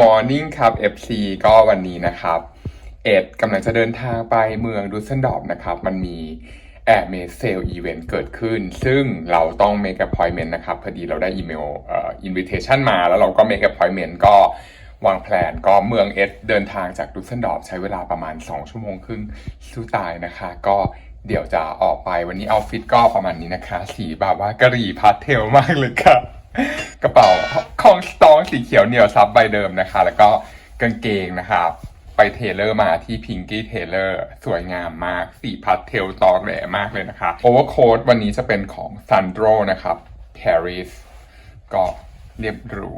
Morning ครับ FC ก็วันนี้นะครับ เอ็ดกำลังจะเดินทางไปเมืองดุสเซนดอร์ฟนะครับ มันมีแอร์เมเซลอีเวนต์เกิดขึ้น ซึ่งเราต้อง make appointment นะครับ พอดีเราได้อีเมลเอ่อ invitation มา แล้วเราก็ make appointment ก็วางแผนก็เมืองเอ็ดเดินทางจากดุสเซนดอร์ฟใช้เวลาประมาณ 2 ชั่วโมงครึ่งสู้ตายนะคะ ก็เดี๋ยวจะออกไปวันนี้เอาฟิตก็ประมาณนี้นะคะ สีแบบว่ากะหรี่พาสเทลมากเลยค่ะ กระเป๋าของสตองสีเขียวเหนียวซับใบเดิมนะคะ แล้วก็กางเกงนะครับไปเทเลอร์มาที่พิงกี้เทเลอร์สวยงามมาก สีพัดเทลตองแหลมากเลยนะคะโอเวอร์โค้ดวันนี้จะเป็นของซันโดรนะครับปารีสก็เรียบหรู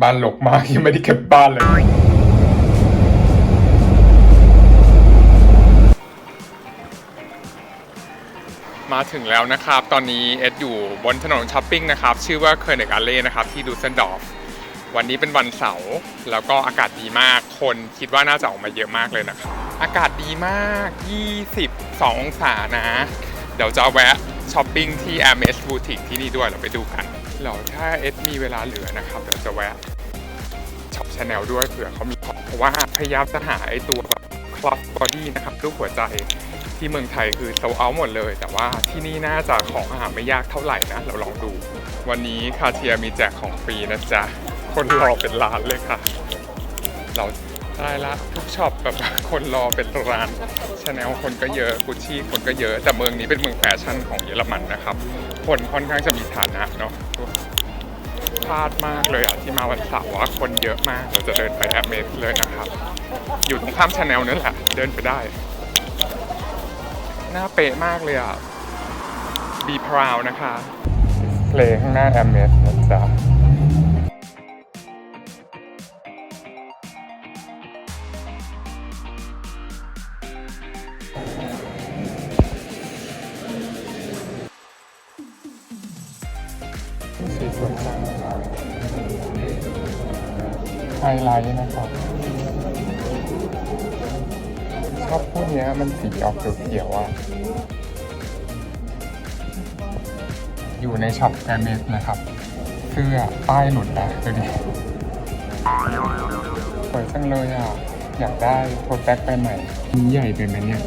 บ้านหลกมากยังไม่ได้เก็บบ้านเลย มาถึงแล้วนะครับ ตอนนี้เอ็ดอยู่บนถนนช้อปปิ้งนะครับ ชื่อว่าเคอร์เนกอาเล่นะครับ ที่ดูเซนดอร์ฟวันนี้เป็นวันเสาร์แล้วก็อากาศดีมาก คนคิดว่าน่าจะออกมาเยอะมากเลยนะครับ อากาศดีมาก 22 องศานะ เดี๋ยวจะแวะช้อปปิ้งที่ MS Boutique ที่นี่ด้วยเราไปดูกันเราถ้าเอสมีเวลาเหลือนะครับเดี๋ยวจะแวะช็อปชาแนลด้วยเผื่อเขามีของเพราะว่าพยายามจะหาไอตัวแบบคลอสบอดี้นะครับรูปหัวใจที่เมืองไทยคือโซเอาหมดเลย แต่ว่าที่นี่น่าจะของหาไม่ยากเท่าไหร่นะ เราลองดู วันนี้คาเทียมีแจกของฟรีนะจ๊ะ คนรอเป็นล้านเลยค่ะ เราได้ละทุกช็อปแบบคนรอเป็นร้านชาแนลคนก็เยอะกุชชี่คนก็เยอะ แต่เมืองนี้เป็นเมืองแฟชั่นของเยอรมันนะครับ คนค่อนข้างจะมีฐานะเนาะพลาดมากเลยอะที่มาวันเสาร์ว่าคนเยอะมาก เราจะเดินไปแอปเมสเลยนะครับ อยู่ตรงข้ามชาแนลนั่นแหละ เดินไปได้ หน้าเป๊ะมากเลยอะ Be proud นะคะ เพลงข้างหน้าแอมเมสนะจ๊ะ เนี้ยมันสีออกเขียวๆอะ อยู่ในช็อปแกรเมสนะครับ เสื้อป้ายหลุดนะดูดิสวยจังเลยอะ อยากได้โทรแบ็กไปใหม่มีใหญ่ไปไหมเนี่ย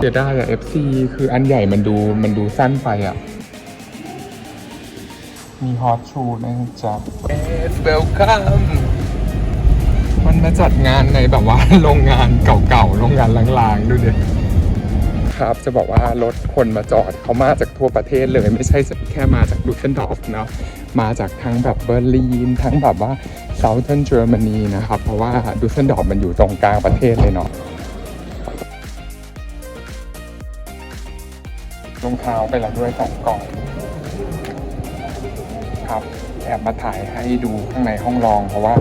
เสียดายอะ FC คืออันใหญ่มันดูมันดูสั้นไปอะมีฮอตชูนะจ๊ะเอสเวลคัมมันมาจัดงานในแบบว่าโรงงานเก่าๆ โรงงานล้างๆ ดูดิครับจะบอกว่ารถคนมาจอดเขามาจากทั่วประเทศเลย ไม่ใช่แค่มาจากดูเซนดอร์ฟเนาะมาจากทั้งแบบเบอร์ลินทั้งแบบว่าเซาเทิร์นเยอรมนีนะครับ เพราะว่าดูเซนดอร์ฟมันอยู่ตรงกลางประเทศเลยเนาะ รองเท้าไปแล้วด้วยสองกล่องครับแอบมาถ่ายให้ดูข้างในห้องรอง เพราะว่า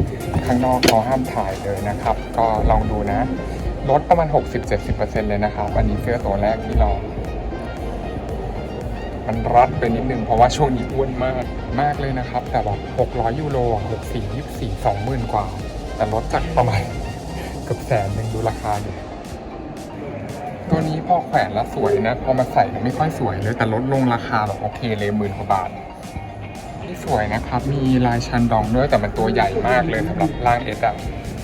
ข้างนอกเขาห้ามถ่ายเลยนะครับ ก็ลองดูนะลดประมาณ 60-70%เลยนะครับ อันนี้เสื้อตัวแรกที่ลองมันรัดไปนิดนึงเพราะว่าช่วงนี้อ้วนมากมากเลยนะครับ แต่แบบ600 ยูโรอะ64 24 20,000กว่า แต่ลดจากประมาณเกือบแสนหนึ่งดูราคาดิ ตัวนี้พอแขวนแล้วสวยนะ พอมาใส่ไม่ค่อยสวยเลย แต่ลดลงราคาแบบโอเคเลยหมื่นกว่าบาทนี่สวยนะครับ มีลายชันดองด้วยแต่มันตัวใหญ่มากเลยสำหรับร่างเอสอะ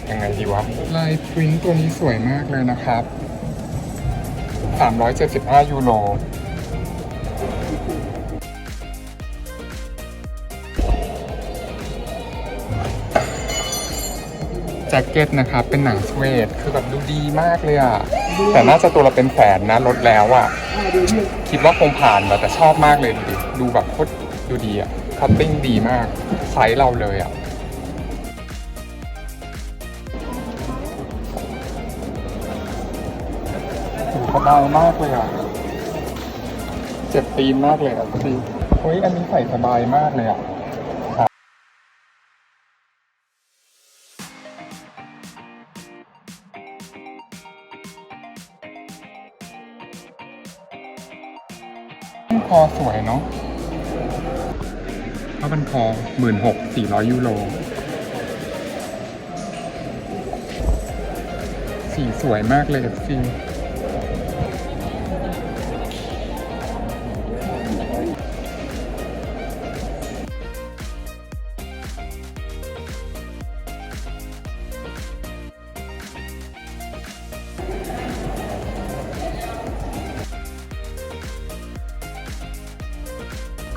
ยังไงดีวะ ลายพรินท์ตัวนี้สวยมากเลยนะครับ 375 ยูโร แจ็คเก็ตนะครับ เป็นหนังสเวดคือแบบดูดีมากเลยอะ แต่น่าจะตัวเราเป็นแสนนะลดแล้วอะ คิดว่าคงผ่านแต่ชอบมากเลย ดูดิดูแบบโคตรดูดีอะคัตติ้งดีมากไซส์เราเลยอะสบายมากเลยอะ เจ็บตีนมากเลยอะพี่เฮ้ยอันนี้ใส่สบายมากเลยอะคอสวยเนาะ คอหมื่นหกสี่ร้อยยูโร สีสวยมากเลยฟิ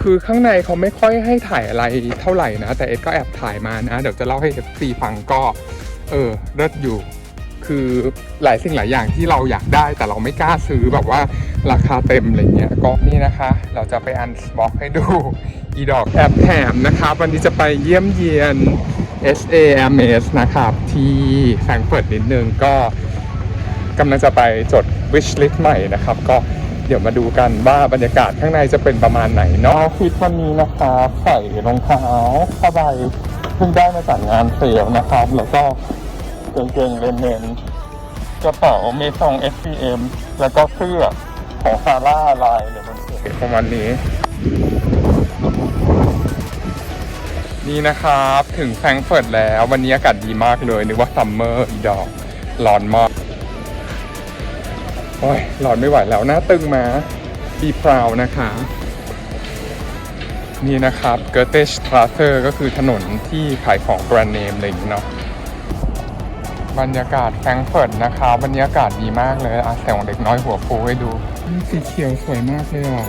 คือข้างในเขาไม่ค่อยให้ถ่ายอะไรเท่าไหร่นะ แต่เอ็ดก็แอบถ่ายมานะ เดี๋ยวจะเล่าให้ FC ฟังก็ เออเลิศอยู่ คือหลายสิ่งหลายอย่างที่เราอยากได้ แต่เราไม่กล้าซื้อแบบว่าราคาเต็มอะไรเงี้ยก็นี่นะคะ เราจะไปอันบ็อกให้ดู อีดอกแอบแถมนะครับ วันนี้จะไปเยี่ยมเยียน SAMS นะครับ ที่แฟรงเฟิร์ตนิดนึงก็กำลังจะไปจด wish list ใหม่นะครับ ก็ เดี๋ยวมาดูกันว่าบรรยากาศข้างในจะเป็นประมาณไหนเนาะฟิตวันนี้นะครับใส่รองเท้าผ้าใบเพิ่งได้มาจากงานเซลล์นะครับ แล้วก็กางเกงเลนเนกระเป๋าเมซอง SPM แล้วก็เสื้อของซาร่าลายเลยมันเประมาณนี้ นี่นะครับ ถึงแฟรงก์เฟิร์ตแล้ว วันนี้อากาศดีมากเลย นึกว่าซัมเมอร์อีดอกร้อนมาก โอ้ยหลอนไม่ไหวแล้วหน้าตึงมาบีพราวนะคะ นี่นะครับเก t เตชทราเซอร์ก็คือถนนที่ขายของแบรนด์เนมอะไรอย่างเนาะบรรยากาศแฟรงเฟิร์ตนะคะบรรยากาศดีมากเลยอาแสงเด็กน้อยหัวฟูให้ดูนี่สีเขียวสวยมากเลยอะ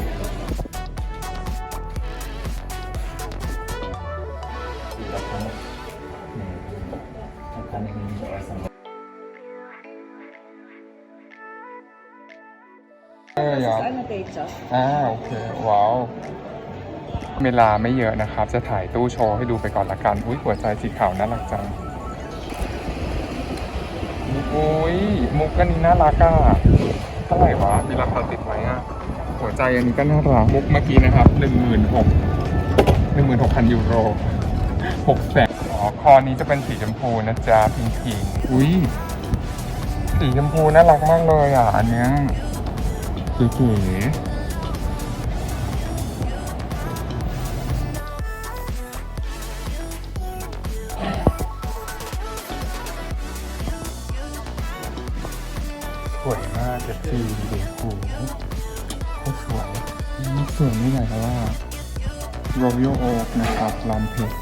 เอออยาก Kleine beetje. อ่าโอเค ว้าวเวลาไม่เยอะนะครับ จะถ่ายตู้โชว์ให้ดูไปก่อนละกัน อุ้ยหัวใจสีขาวน่ารักจัง อุ้ยมุกอันนี้น่ารักอะเท่าไหร่วะ มีราคาติดไหมอะ หัวใจอันนี้ก็น่ารักมุกเมื่อกี้นะครับหนึ่งหมื่นหกหนึ่งหมื่นหกพันยูโรหกแสนอ๋อคอนี้จะเป็นสีชมพูนะจ๊ะพิงพิงอุ้ยสีชมพูน่ารักมากเลยอะ อันเนี้ย เก๋ๆสวยมากเด็กทีเด็กคูโคตรสวยสวยไม่ไหนครับว่า Royal Oak นะครับลอมเพชร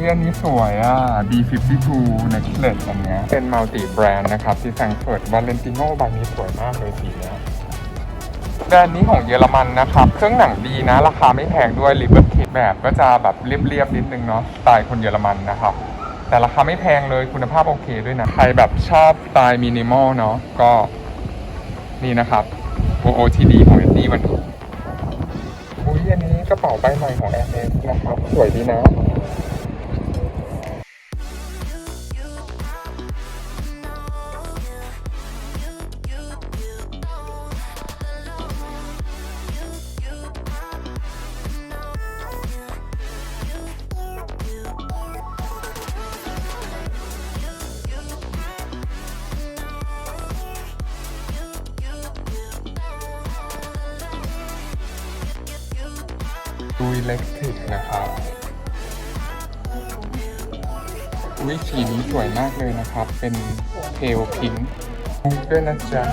ที่อันนี้สวยอะ B52 necklace อันเนี้ยเป็นมัลติแบรนด์นะครับ ที่แฟรงก์เฟิร์ตวาเลนติโนใบนี้สวยมากเลยสีเนี้ยแบรนด์นี้ของเยอรมันนะครับ เครื่องหนังดีนะ ราคาไม่แพงด้วย r i b e r k i t แบบก็จะแบบเรียบๆนิดนึงเนาะสไตล์คนเยอรมันนะครับ แต่ราคาไม่แพงเลยคุณภาพโอเคด้วยนะ ใครแบบชอบสไตล์มินิมอลเนาะก็นี่นะครับ OOTD ของเอ็ดดี้มันอุ้ยอันนี้กระเป๋าใบใหม่ของ a อ s นะครับ สวยดีนะ ดูอิเล็กทริกนะครับวิสีนี้สวยมากเลยนะครับ เป็นเพลพิงค์ด้วยนะจ๊ะ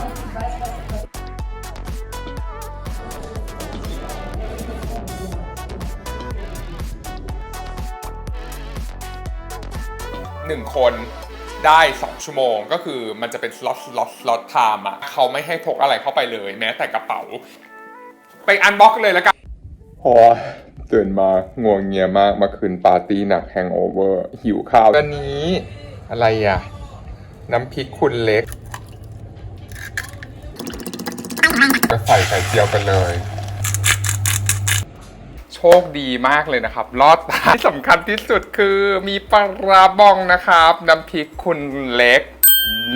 หนึ่งคนได้ 2 ชั่วโมงก็คือมันจะเป็นสล็อตสล็อตสล็อตไทม์อะเขาไม่ให้พกอะไรเข้าไปเลย แม้แต่กระเป๋า ไปอันบ็อกเลยแล้วกัน พอตื่นมาง่วงเงียมากมาคืนปาร์ตี้หนักแฮงโอเวอร์หิวข้าวอันนี้อะไรอะ น้ำพริกคุณเล็กก็ใส่ไข่เจียวกันเลย โชคดีมากเลยนะครับ รอดตายสำคัญที่สุดคือมีปลาราบองนะครับ น้ำพริกคุณเล็ก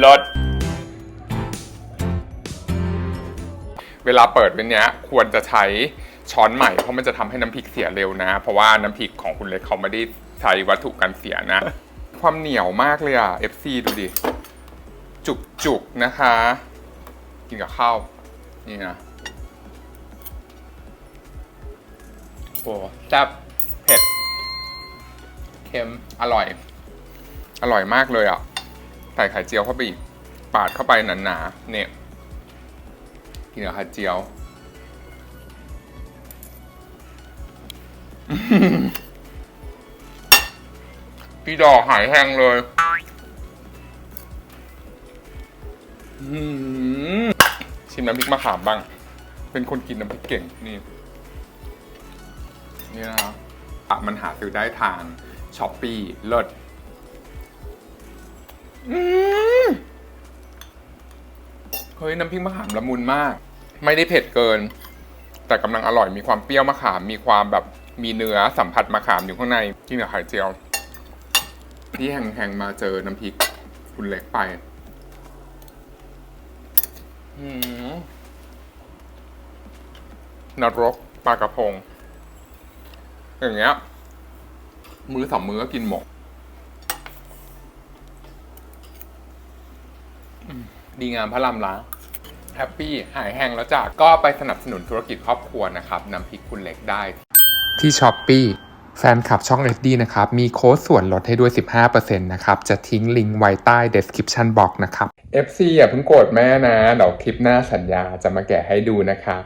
ลดเวลาเปิดเป็นเนี้ย ควรจะใช้ ช้อนใหม่เพราะมันจะทำให้น้ำพริกเสียเร็วนะ เพราะว่าน้ำพริกของคุณเล็กเขาไม่ได้ใช้วัตถุกันเสียนะ ความเหนียวมากเลยอะ FC ดูดิ จุกๆนะคะ กินกับข้าว นี่นะโอ้แซ่บเผ็ด เค็ม อร่อย อร่อยมากเลยอะ ใส่ไข่เจียวเข้าไปอีก ปาดเข้าไปหนาๆเนี่ยกินกับไข่เจียว พี่ดอกหายแห้งเลยชิมน้ำพริกมะขามบ้าง เป็นคนกินน้ำพริกเก่งนี่ นี่นะครับอะมันหาซื้อได้ทางช้อปปี้เลิศเฮ้ย น้ำพริกมะขามละมุนมาก ไม่ได้เผ็ดเกิน แต่กำลังอร่อยมีความเปรี้ยวมะขามมีความแบบ มีเนื้อสัมผัสมะขามอยู่ข้างในกินกับไข่เจียว ที่แห่งๆมาเจอน้ำพริกคุณเล็กไปนรกปลากระพง อย่างเงี้ย มือสองมือก็กินหมก ดีงามพระลำล้างแฮปปี้หายแห้งแล้วจ้ะก็ไปสนับสนุนธุรกิจครอบครัวนะครับน้ำพริกคุณเล็กได้ ที่ช้อปปี้แฟนคลับช่อง SD นะครับ มีโค้ดส่วนลดให้ด้วย 15%นะครับ จะทิ้งลิงก์ไว้ใต้ description box นะครับ FC อย่าเพิ่งโกรธแม่นะเดี๋ยวคลิปหน้าสัญญาจะมาแกะให้ดูนะคะ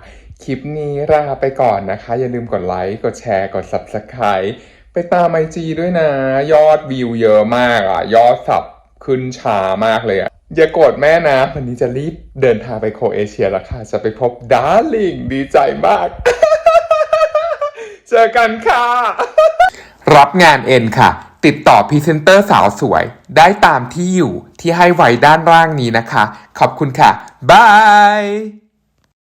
คลิปนี้ลาไปก่อนนะคะ อย่าลืมกดไลค์ กดแชร์ กด Subscribe ไปตามไอจีด้วยนะ ยอดวิวเยอะมากอะ ยอดสับขึ้นช้ามากเลยอะ อย่าโกรธแม่นะ วันนี้จะรีบเดินทางไปโคเอเชียแล้วค่ะ จะไปพบดาร์ลิงดีใจมาก จอกันค่ะ รับงานเอ็นค่ะ ติดต่อพรีเซนเตอร์สาวสวย ได้ตามที่อยู่ที่ให้ไว้ด้านล่างนี้นะคะ ขอบคุณค่ะ บาย